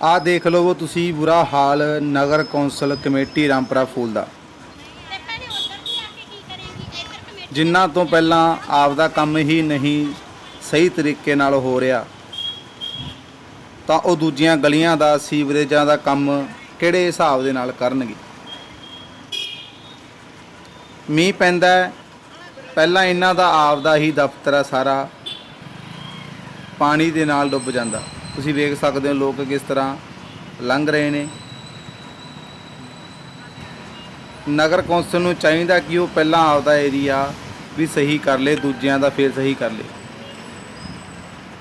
ਆਹ ਦੇਖ ਲਵੋ ਤੁਸੀਂ ਬੁਰਾ ਹਾਲ ਨਗਰ ਕੌਂਸਲ ਕਮੇਟੀ ਰਾਮਪੁਰਾ ਫੂਲ ਦਾ। ਜਿਨ੍ਹਾਂ ਤੋਂ ਪਹਿਲਾਂ ਆਪ ਦਾ ਕੰਮ ਹੀ ਨਹੀਂ ਸਹੀ ਤਰੀਕੇ ਨਾਲ ਹੋ ਰਿਹਾ, ਤਾਂ ਉਹ ਦੂਜੀਆਂ ਗਲੀਆਂ ਦਾ, ਸੀਵਰੇਜਾਂ ਦਾ ਕੰਮ ਕਿਹੜੇ ਹਿਸਾਬ ਦੇ ਨਾਲ ਕਰਨਗੇ? ਮੀਂਹ ਪੈਂਦਾ ਪਹਿਲਾਂ ਇਹਨਾਂ ਦਾ ਆਪ ਦਾ ਹੀ ਦਫ਼ਤਰ ਆ ਸਾਰਾ, ਪਾਣੀ ਦੇ ਨਾਲ ਡੁੱਬ ਜਾਂਦਾ। ਤੁਸੀਂ ਵੇਖ ਸਕਦੇ ਹੋ ਲੋਕ ਕਿਸ ਤਰ੍ਹਾਂ ਲੰਘ ਰਹੇ ਨੇ। ਨਗਰ ਕੌਂਸਲ ਨੂੰ ਚਾਹੀਦਾ ਕਿ ਉਹ ਪਹਿਲਾਂ ਆਪਦਾ ਏਰੀਆ ਵੀ ਸਹੀ ਕਰ ਲੇ, ਦੂਜਿਆਂ ਦਾ ਫੇਰ ਸਹੀ ਕਰ ਲੇ।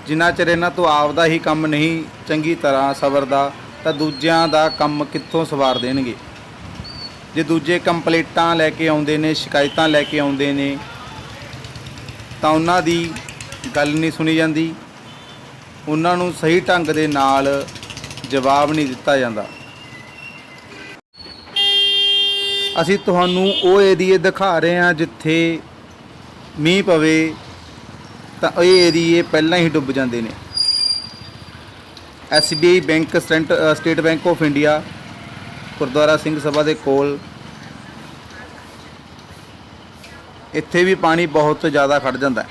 ਜਿੰਨਾ ਚਿਰ ਇਹਨਾਂ ਤੋਂ ਆਪਦਾ ਹੀ ਕੰਮ ਨਹੀਂ ਚੰਗੀ ਤਰ੍ਹਾਂ ਸਵਰਦਾ, ਤਾਂ ਦੂਜਿਆਂ ਦਾ ਕੰਮ ਕਿੱਥੋਂ ਸਵਾਰ ਦੇਣਗੇ? ਜੇ ਦੂਜੇ ਕੰਪਲੇਂਟਾਂ ਲੈ ਕੇ ਆਉਂਦੇ ਨੇ, ਸ਼ਿਕਾਇਤਾਂ ਲੈ ਕੇ ਆਉਂਦੇ ਨੇ, ਤਾਂ ਉਹਨਾਂ ਦੀ ਗੱਲ ਨਹੀਂ ਸੁਣੀ ਜਾਂਦੀ। ਉਹਨਾਂ ਨੂੰ ਸਹੀ ਢੰਗ ਦੇ ਨਾਲ ਜਵਾਬ ਨਹੀਂ ਦਿੱਤਾ ਜਾਂਦਾ। ਅਸੀਂ ਤੁਹਾਨੂੰ ਉਹ ਏਰੀਏ ਦਿਖਾ ਰਹੇ ਹਾਂ ਜਿੱਥੇ ਮੀਂਹ ਪਵੇ ਤਾਂ ਇਹ ਏਰੀਏ ਪਹਿਲਾਂ ਹੀ ਡੁੱਬ ਜਾਂਦੇ ਨੇ। SBI bank stent- state bank of India, Gurdwara Singh Sabha ਦੇ ਕੋਲ। ਇੱਥੇ ਵੀ ਪਾਣੀ ਬਹੁਤ ਜ਼ਿਆਦਾ ਖੜ ਜਾਂਦਾ ਹੈ।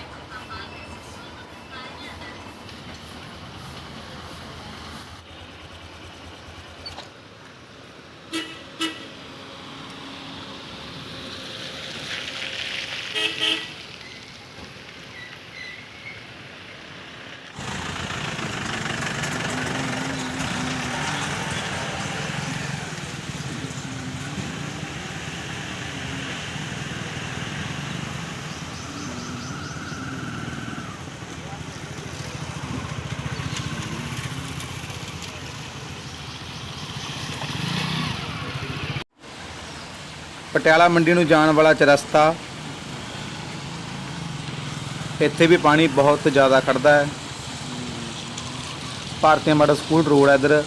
ਪਟਿਆਲਾ ਮੰਡੀ ਨੂੰ ਜਾਣ ਵਾਲਾ ਚਰਸਤਾ ਇੱਥੇ ਵੀ ਪਾਣੀ ਬਹੁਤ ਜ਼ਿਆਦਾ ਖੜਦਾ ਹੈ। ਭਾਰਤੀ ਮਾਡਲ ਸਕੂਲ ਰੋਡ ਹੈ ਇੱਧਰ।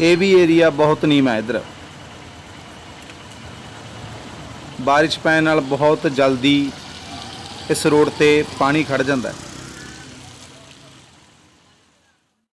ਇਹ ਵੀ ਏਰੀਆ ਬਹੁਤ ਨੀਵਾਂ ਹੈ ਇੱਧਰ। ਬਾਰਿਸ਼ ਪੈਣ ਨਾਲ ਬਹੁਤ ਜਲਦੀ ਇਸ ਰੋਡ ਤੇ ਪਾਣੀ ਖੜ ਜਾਂਦਾ ਹੈ।